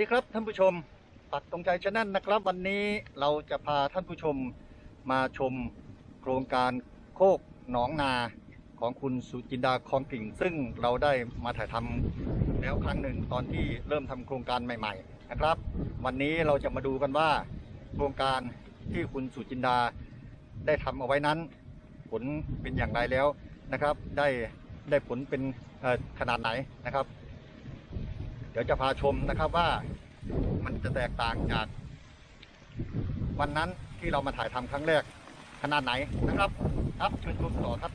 สวัสดีครับท่านผู้ชมปักตรงใจชแนะนะครับ วันนี้เราจะพาท่านผู้ชมมาชมโครงการโคกหนองนาของคุณสุจินดาคองกิ่ง ซึ่งเราได้มาถ่ายทำแล้วครั้งหนึ่งตอนที่เริ่มทำโครงการใหม่ ๆ นะครับ วันนี้เราจะมาดูกันว่า โครงการที่คุณสุจินดาได้ทำเอาไว้นั้น ผลเป็นอย่างไรแล้วนะครับ ได้ได้ผลเป็นขนาดไหนนะครับ เดี๋ยวจะพาชมนะครับว่ามันจะแตกต่างจาก วันนั้นที่เรามาถ่ายทำครั้งแรกขนาดไหนนะครับ ครับเชิญชมต่อครับ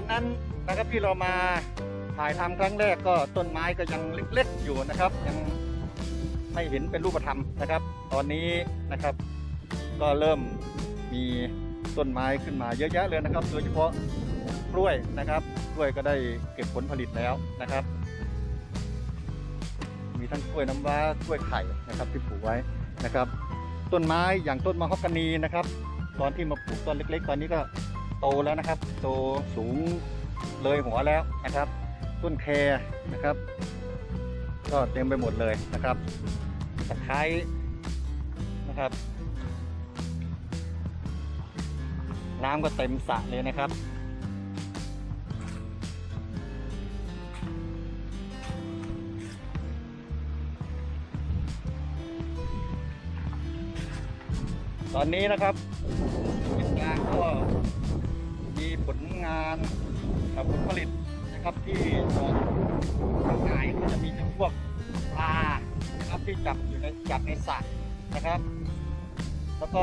วันนั้นนะครับที่เรามาถ่ายทำครั้งแรกก็ต้นไม้ก็ยังเล็กๆอยู่นะครับ ยังไม่เห็นเป็นรูปธรรมนะครับ ตอนนี้นะครับ ก็เริ่มมีต้นไม้ขึ้นมาเยอะแยะเลยนะครับ โดยเฉพาะกล้วยนะครับกล้วยก็ได้เก็บผลผลิตแล้วนะครับ มีทั้งกล้วยน้ำว้ากล้วยไข่นะครับที่ปลูกไว้นะครับ ต้นไม้อย่างต้นมะฮอกกานีนะครับ ตอนที่มาปลูกต้นเล็ก ๆ ตอนนี้ก็ โตแล้วนะครับ โตสูงเลยหัวแล้วนะครับ ต้นแครนะครับ ก็เต็มไปหมดเลยนะครับตะไคร้นะครับ น้ำก็เต็มสระเลยนะครับตอนนี้นะครับ งานกับผลผลิตนะครับที่ออกทางายก็จะมีพวกปลานะครับที่จับอยู่ในจับในสระนะครับ แล้วก็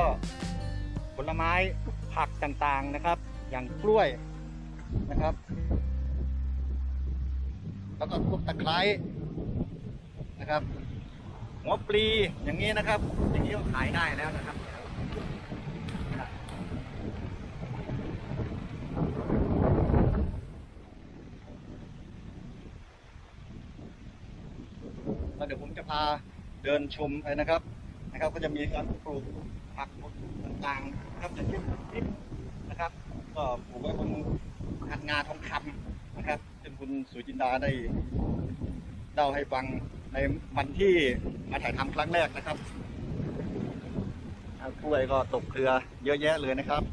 ผลไม้ผักต่างๆนะครับ อย่างกล้วยนะครับ แล้วก็พวกตะไคร้นะครับหัวปลีอย่างนี้นะครับ อย่างนี้ก็ขายได้แล้วนะครับ แล้วเดี๋ยวผมจะพาเดินชมไปนะครับนะครับ ก็จะมีการปลูกผักต่างๆนะครับอย่างเช่นพริกนะครับ ก็ปลูกไว้บนคันงาทองคำนะครับซึ่งคุณสุจินดาได้เล่าให้ฟังในวันที่มาถ่ายทำครั้งแรกนะครับอ่ากล้วยก็ตกเครือเยอะแยะเลยนะครับ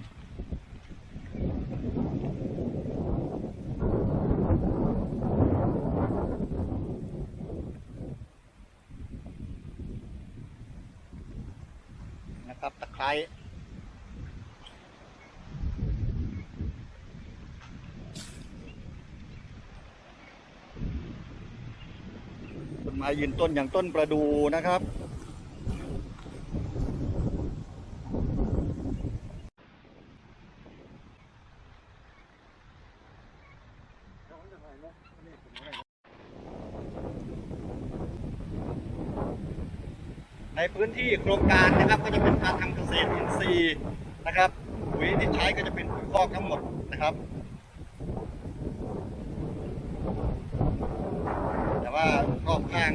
ตะไคร้ ต้นไม้ยืนต้นอย่างต้นประดูนะครับ ในพื้นที่โครงการนะครับก็จะเป็นการทำเกษตรอินทรีย์นะครับปุ๋ยที่ใช้ก็จะเป็นปุ๋ยคอกทั้งหมดนะครับ แต่ว่ารอบข้าง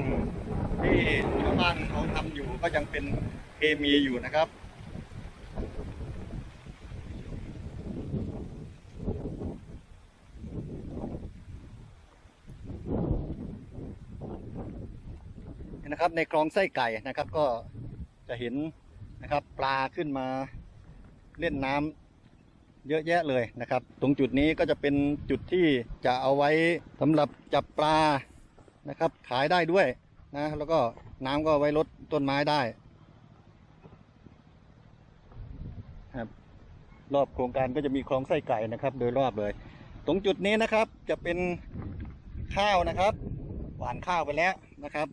ที่ชาวบ้านเขาทำอยู่ก็ยัง เป็นเคมีอยู่นะครับนะครับในคลองไส้ไก่นะครับก็จะเห็นนะครับปลาขึ้นมาเล่นน้ำเยอะแยะเลยนะครับ ตรงจุดนี้ก็จะเป็นจุดที่จะเอาไว้สำหรับจับปลานะครับขายได้ด้วยนะแล้วก็ น้ำก็ไว้ลดต้นไม้ได้ครับรอบโครงการก็จะมีคลองไส้ไก่นะครับ โดยรอบเลย ตรงจุดนี้นะครับจะเป็นข้าวนะครับ หวานข้าวไปแล้วนะครับ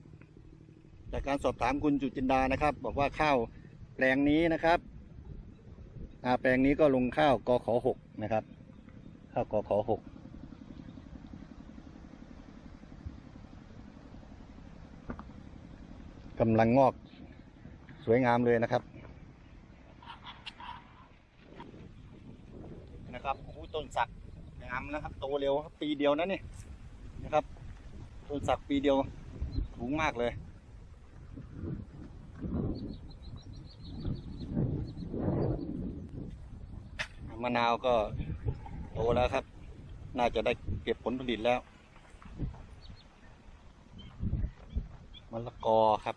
จากการสอบถามคุณจุจินดานะครับ บอกว่าข้าวแปลงนี้นะครับอาแปลงนี้ก็ลงข้าวกขหกนะครับ ข้าวกขหก กำลังงอกสวยงามเลยนะครับ นะครับโอ้ต้นสักงามนะครับโตเร็วครับปีเดียวนะนี่นะครับต้นสักปีเดียวสูงมากเลยมะนาวก็โตแล้วครับ น่าจะได้เก็บผลผลิตแล้วมะละกอครับ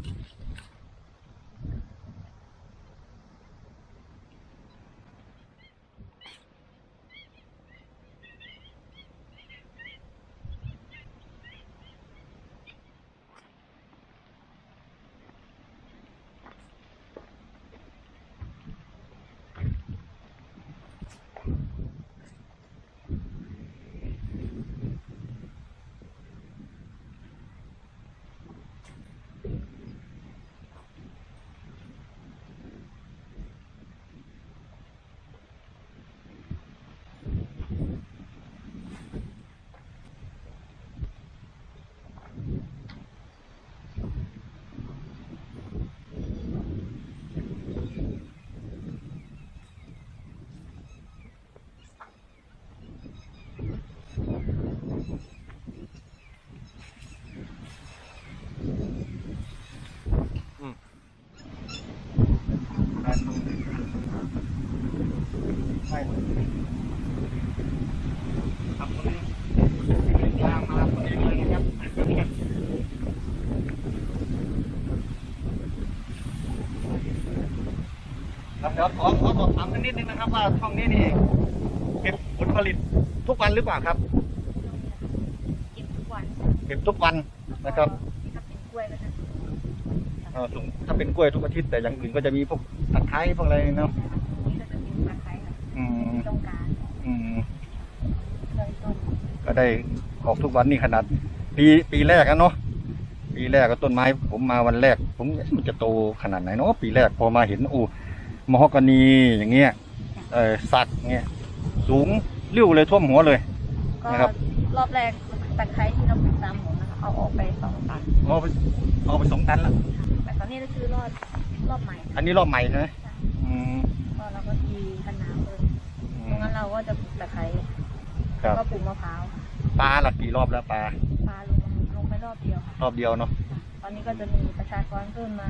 ดี๋ยวขอขอสอบถามสักนิดนึงนะครับ ว่าช่องนี้นี่เก็บผลผลิตทุกวันหรือเปล่าครับ เก็บทุกวันเก็บทุกวันนะครับถ้าเป็นกล้วยก็จะเอ่อส่งถ้าเป็นกล้วยทุกอาทิตย์แต่อย่างอื่นก็จะมีพวกตะไคร้พวกอะไรเนาะนี่ก็จะเป็นตะไคร้ค่ะอืมที่ต้องการอืม เริ่มต้นก็ได้ออกทุกวันนี่ขนาด ปีปีแรกอะเนาะปีแรกก็ต้นไม้ ผมมาวันแรก ผมมันจะโตขนาดไหนเนาะปีแรกพอมาเห็นโอ้ มฮอกกานีอย่างเงี้ยเออสักเงี้ยสูงเริ้วเลยท่วมหัวเลย ก็นะครับ รอบแรกตะไคร้ที่เราปลูกตามผมนะคะเอาออกไปสองตันเอาไปเอาไปสองตันแล้วแต่ตอนนี้ก็คือรอบรอบใหม่อันนี้รอบใหม่ใช่ไหมอืมก็เราก็ทีขนาดเลยอืตรงมนั้นเราก็จะปลูกตะไคร้ครับก็ปลูกมะพร้าวปลาละกี่รอบแล้วปลาปลาลงลงไปรอบเดียวค่ะรอบเดียวเนาะตอนนี้ก็จะมีประชากรเพิ่มมา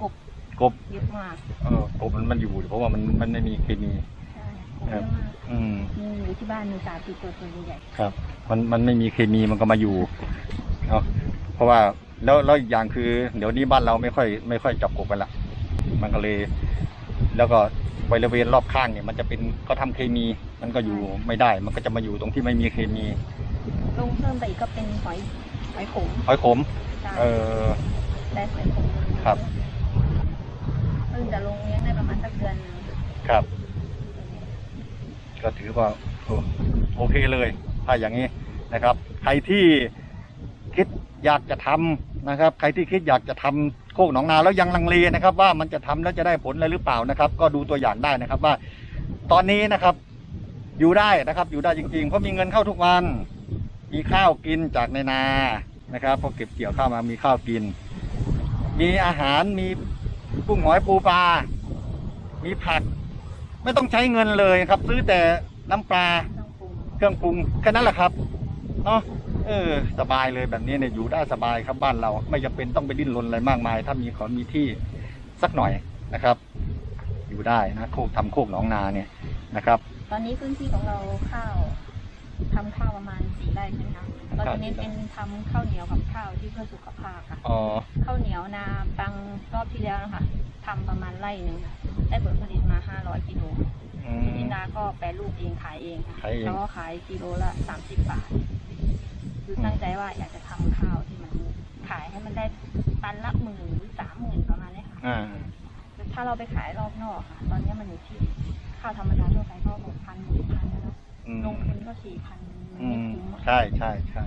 กบ กบเยอะมากเออกบมันมันอยู่เพราะว่ามันมันไม่มีเคมี ใช่กบเยอะมากอืม มีอยู่ที่บ้านมีสามสี่ตัวตัวใหญ่ครับ มันมันไม่มีเคมีมันก็มาอยู่เนาะเพราะว่าแล้วแล้วอีกอย่างคือ เดี๋ยวนี้บ้านเราไม่ค่อยไม่ค่อยจับกบกันละมันก็เลย แล้วก็บริเวณรอบข้างเนี่ย มันจะเป็นเขาทำเคมี มันก็อยู่ไม่ได้ มันก็จะมาอยู่ตรงที่ไม่มีเคมีลงเพิ่มไปอีกก็เป็นหอยหอยขมหอยขม ใช่เออ ได้หอยขมครับเพิ่ง จะลงเลี้ยงได้ประมาณสักเดือนหนึงครับ ก็ถือว่าโอโอเคเลย ถ้าอย่างนี้นะครับ ใครที่คิดอยากจะทำนะครับ ใครที่คิดอยากจะทำโคกหนองนาแล้วยังลังเลนะครับ ว่ามันจะทำแล้วจะได้ผลอะไรหรือเปล่านะครับ ก็ดูตัวอย่างได้นะครับว่า ตอนนี้นะครับ อยู่ได้นะครับ อยู่ได้จริงๆเพราะมีเงินเข้าทุกวัน มีข้าวกินจากในนานะครับพอเก็บเกี่ยวข้าวมามีข้าวกิน มีอาหารมี กุ้งหอยปูปลา มีผัก ไม่ต้องใช้เงินเลยครับ ซื้อแต่น้ำปลาเครื่องปรุงแค่นั้นแหละครับเนาะเออ สบายเลยแบบนี้เนี่ยอยู่ได้สบายครับบ้านเรา ไม่จำเป็นต้องไปดิ้นรนอะไรมากมาย ถ้ามีขอมีที่สักหน่อยนะครับ อยู่ได้นะโคกทำโคกหนองนาเนี่ยนะครับ ตอนนี้พื้นที่ของเราข้าว ทำข้าวประมาณสี่ไร่ใช่ไหมคะเราจะเน้นเป็นทำข้าวเหนียวกับข้าวที่เพื่อสุขภาพค่ะ อ๋อ ข้าวเหนียวนาปังรอบที่แล้วนะคะทำประมาณไร่หนึ่งค่ะได้ผลผลิตมาห้าร้อยกิโลอืทีม นี้นาก็แปรรูปเองขายเองค่ะขายเอง แล้วก็ขายกิโลละสามสิบบาทคือตั้งใจว่าอยากจะทำข้าวที่มันขายให้มันได้ตันละหมื่นหรือสามหมื่นประมาณเนี้ยค่ะ อ่า ถ้าเราไปขายรอบนอกค่ะ ตอนนี้มันอยู่ที่ข้าวธรรมดาทั่วไปก็หกพันหกพันแล้ว อืม ลงทุนก็สี่พันอืไม่มคุ้มอะใช่ใช่ใช่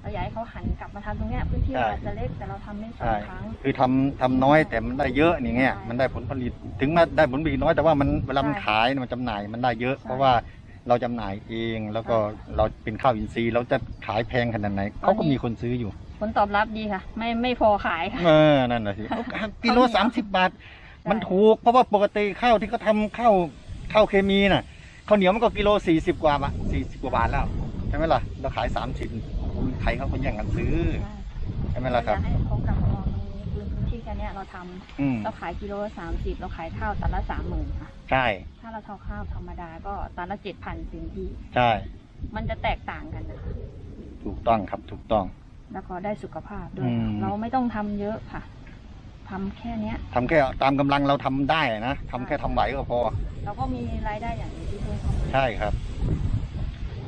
เราอยากให้เขาหันกลับมาทำตรงเนี้ยพื้นที่ใช่เราอาจจะเล็กแต่เราทำได้สอใช่งครั้ง คือทำทำน้อยแต่มันได้เยอะอย่างเงี้ย ใช่มันได้ผลผลิตถึงมาได้ผลผลิตน้อยแต่ว่ามันเวลามันใช่ขายเนี่ยมันจำหน่ายมันได้เยอะ ใช่เพราะว่าเราจำหน่ายเองแล้วก็ใช่เราเป็นข้าวอินทรีย์เราจะขายแพงขนาดไหนเขาก็มีคนซื้ออยู่ ผลตอบรับดีค่ะ ไม่ไม่พอขายค่ะ เออนั่นน่ะสิกิโลข้าวเหนียวสามสิบบาทใช่มันถูกเพราะว่าปกติข้าวที่เขาทำข้าวข้าวเคมีน่ะ ข้าวเหนียวมันก็กิโลสี่สิบกว่าบาทสี่สิบกว่าบาทแล้วใช่ไหมล่ะเราขายสามสิบใครเขาก็แย่งกันซื้อใช่ไหมล่ะครับอยากให้เขากลับมามองตรงนี้พื้นที่แค่เนี้ยเราทำอืมเราขายกิโลสามสิบเราขายข้าวตันละสามหมื่นค่ะ ใช่ถ้าเราทอข้าวธรรมดาก็ตันละเจ็ดพันเต็มที่ ใช่มันจะแตกต่างกันนะคะ ถูกต้องครับถูกต้อง แล้วก็ได้สุขภาพด้วย อืม เราไม่ต้องทำเยอะค่ะ ทำแค่เนี้ย ทำแค่ตามกำลังเราทำได้นะทำแค่ทำไหวก็พอ เราก็มีรายได้อย่างอื่นที่เพิ่มเข้ามาใช่ครับ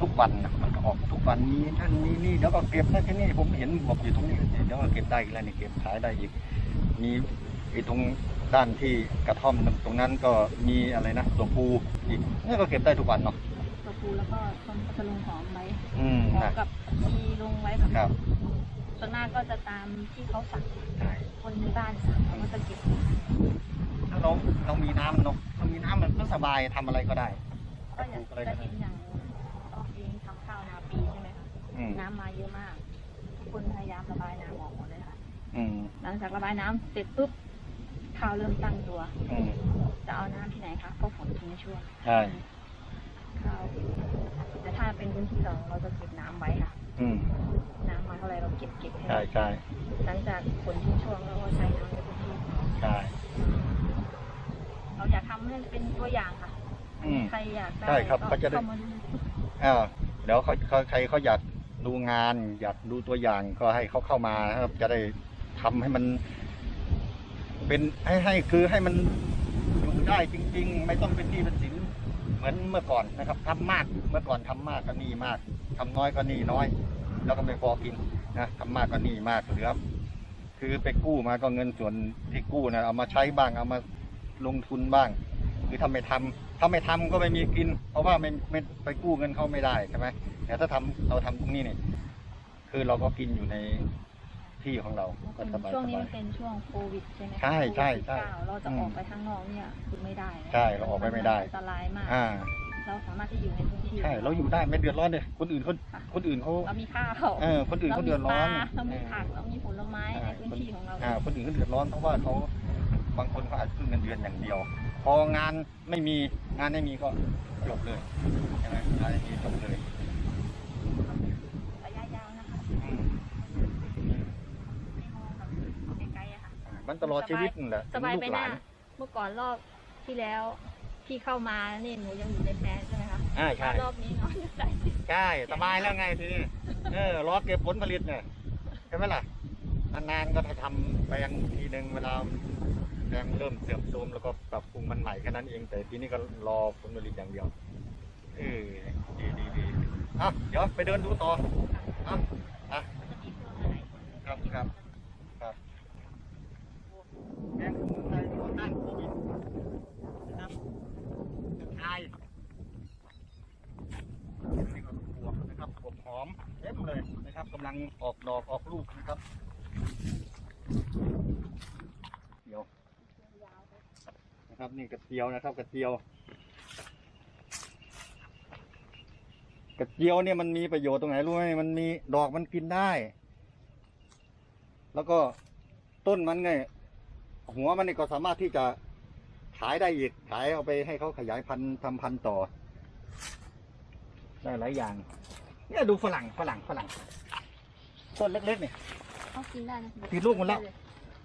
ทุกวันนะมันก็ออกทุกวันมีนั่นมีนี่เดี๋ยวก็เก็บนะที่นี่ผมเห็นบอกอยู่ตรงนี้เดี๋ยวก็เก็บได้อีกแล้วนี่เก็บขายได้อีก มีไอ้ตรงด้านที่กระท่อมตรงนั้นก็มีอะไรนะตัวปูอีกนี่ก็เก็บได้ทุกวันเนาะตัวปูแล้วก็ต้นพัทลุงหอมไว้อืมหอมนะกับทีลงไว้ค่ะครับ ส่วนมากก็จะตามที่เขาสั่งใช่คนในบ้านสั่งเขาก็จะเก็บถ้าเราเรามีน้ำเนาะเรามีน้ำมันก็สบายทำอะไรก็ได้ก็อยากจะเห็นอย่างออกเองทำข้าวนาปีใช่ไหมคะอืมน้ำมาเยอะมากทุกคนพยายามระบายน้ำออกหมดเลยค่ะอืมหลังจากระบายน้ำเสร็จปุ๊บข้าวเริ่มตั้งตัวอืมจะเอาน้ำที่ไหนคะก็ฝนทิ้งช่วงใช่ข้าวแต่ถ้าเป็นพื้นที่เราเราจะเก็บน้ำไว้ค่ะ อืมน้ำมาเท่าไหรเราเก็บเก็บให้ใช่ใช่หลังจากฝนทิ้งช่วงเราก็ใช้น้ำในพื้นที่ใช่เราอยากทำให้เป็นตัวอย่างค่ะอืม ใครอยากได้ใช่ครับก็เขาจะได้ เข้ามาดูอ้าวเดี๋ยวเขาเขาใครเขาอยากดูงาน อยากดูตัวอย่างก็ให้เขาเข้ามานะครับ จะได้ทำให้มัน เป็นให้ให้คือให้มันอยู่ได้จริง ๆ ไม่ต้องเป็นหนี้เป็นสินเหมือนเมื่อก่อนนะครับทำมากเมื่อก่อนทำมากก็หนี้มาก ทำน้อยก็หนี้น้อย แล้วก็ไม่พอกินนะทำมากก็หนี้มากเหลือคือไปกู้มาก็เงินส่วนที่กู้นะเอามาใช้บ้างเอามาลงทุนบ้าง คือถ้าไม่ทำถ้าไม่ทำก็ไม่มีกิน เพราะว่าไม่ไม่ไปกู้เงินเขาไม่ได้ใช่ไหมแต่ถ้าทำเราทำตรงนี้เนี่ยคือเราก็กินอยู่ในที่ของเราก็สบายช่วงสนี้บามัยนเป็นช่วงโควิดใช่ไหมคะใช่ใช่ใช่โควิด19เราจะออกไปข้างนอกเนี่ยคือไม่ได้นะใช่เราออกไปไม่ได้นอันตรายมากอ่า เราสามารถที่อยู่ในพื้นที่ใช่เราอยู่ได้ไม่เดือดร้อนเลยคนอื่นเขาคนอื่นเขาเรามีข้าวเออคนอื่นเขาเดือดร้อนเรามีปลาเรามีผักเรามีผลไม้ในพื้นที่ของเราอ่าคนอื่นเขาเดือดร้อนเพราะว่าเขาบางคนเขาอาจจะขึ้นเงินเดือนอย่างเดียว พองานไม่มีงานไม่มีก็จบเลยใช่ไหมงานไม่มีจบเลยระยะยาวนะคะอืมไม่มองแบบไกลๆอะค่ะมันตลอดชีวิตนั่นแหละสบายลูไปกหหน้าลานเมื่อก่อนรอบที่แล้ว ที่เข้ามานี่หนูยังอยู่ในแปลนใช่ไหมคะอ่าใช่ รอบนี้เนาะใส่ใช่สบายแล้วไงทีนี้เออรอเก็บผลผลิตเนี่ยใช่ไหมล่ะนานๆก็จะทำแปลงทีหนึ่งเวลาแปลงเริ่มเสื่อมโทรมแล้วก็ปรับปรุงมันใหม่แค่นั้นเองแต่ทีนี้ก็รอผลผลิตอย่างเดียวเออดีดีดีอะเดี๋ยวไปเดินดูต่ออะอะครับครับครับแกงสมุนไพรตัวตั้งที่ดินนะครับกระชาย นี่ก็บวบนะครับบวบหอมเต็มเลยนะครับกำลังออกดอกออกลูกนะครับ เดี๋ยว นะครับนี่กระเจียวนะครับกระเจียว กระเจียวเนี่ยมันมีประโยชน์ตรงไหนรู้ไหมมันมีดอกมันกินได้ แล้วก็ต้นมันไงหัวมันนี่ก็สามารถที่จะขายได้อีกขายเอาไปให้เขาขยายพันธุ์ทำพันธุ์ต่อ ได้หลายอย่าง เนี่ยดูฝรั่งฝรั่งฝรั่งต้นเล็กๆเนี่ยเขากินได้นะติดลูกหมดแล้ว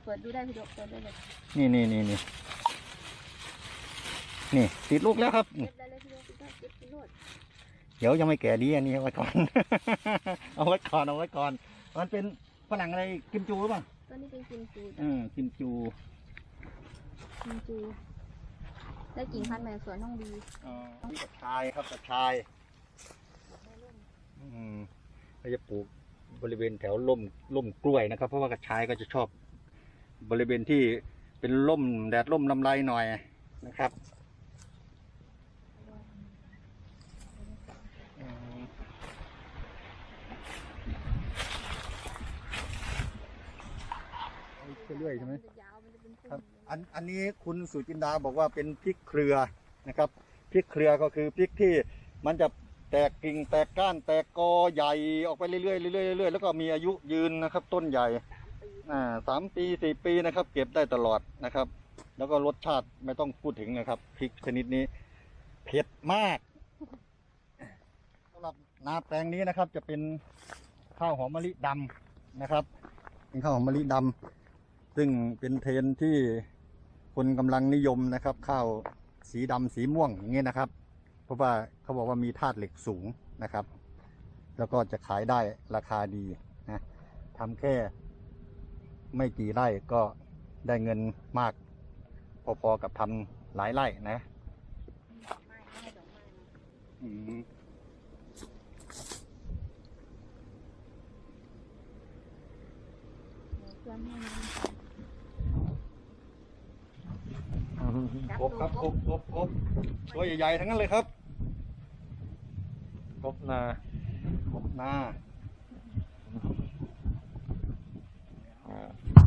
เปิดดูได้พี่โดเปิดได้เลยนี่นี่นี่นี่ นี่ติดลูกแล้วครับนี่เก็บได้เลยพี่โดเก็บได้เก็บกินโลดเดี๋ยวยังไม่แก่ดีอันนี้เอาไว้ก่อน เอาไว้ก่อนเอาไว้ก่อน มันเป็นฝรั่งอะไรกิมจูหรือเปล่าตัวนี้เป็นกิมจูอืมกิมจูกิมจูได้กิ่งพันธุ์ใหม่สวนน้องบีอ๋อนี่กระชายครับกระชายอืมเราจะปลูกบริเวณแถวร่มร่มกล้วยนะครับ เพราะว่ากระชายก็จะชอบ บริเวณที่เป็นร่มแดดร่มลำไรหน่อยนะครับ เรื่อยๆใช่ไหมนจะยาวมันจะเป็นครับพุ่มอันอันนี้คุณสุจินดาบอกว่าเป็นพริกเครือนะครับพริกเครือก็คือพริกที่มันจะแตกกิ่งแตกก้านแตกกอใหญ่ออกไปเรื่อยๆเรื่อยๆเรื่อยๆแล้วก็มีอายุยืนนะครับ ต้นใหญ่สามปีอ่าสามปีสี่ปีนะครับ เก็บได้ตลอดนะครับ แล้วก็รสชาติไม่ต้องพูดถึงนะครับพริกชนิดนี้ เผ็ดมากสำหรับนาแปลงนี้นะครับ จะเป็นข้าวหอมมะลิดำนะครับ เป็นข้าวหอมมะลิดำ ซึ่งเป็นเทรนที่คนกำลังนิยมนะครับ ข้าวสีดำสีม่วงอย่างเงี้ยนะครับ เพราะว่าเขาบอกว่ามีธาตุเหล็กสูงนะครับ แล้วก็จะขายได้ราคาดีนะทำแค่ไม่กี่ไร่ก็ได้เงินมาก พอๆกับทำหลายไร่นะดอกไม้ให้ดอ กไม้มาอืมเดี๋ยวเพื่อนให้น้ครบครับครบครบครบตัวใหญ่ๆทั้งนั้นเลยครับครบนาครบนาอ่า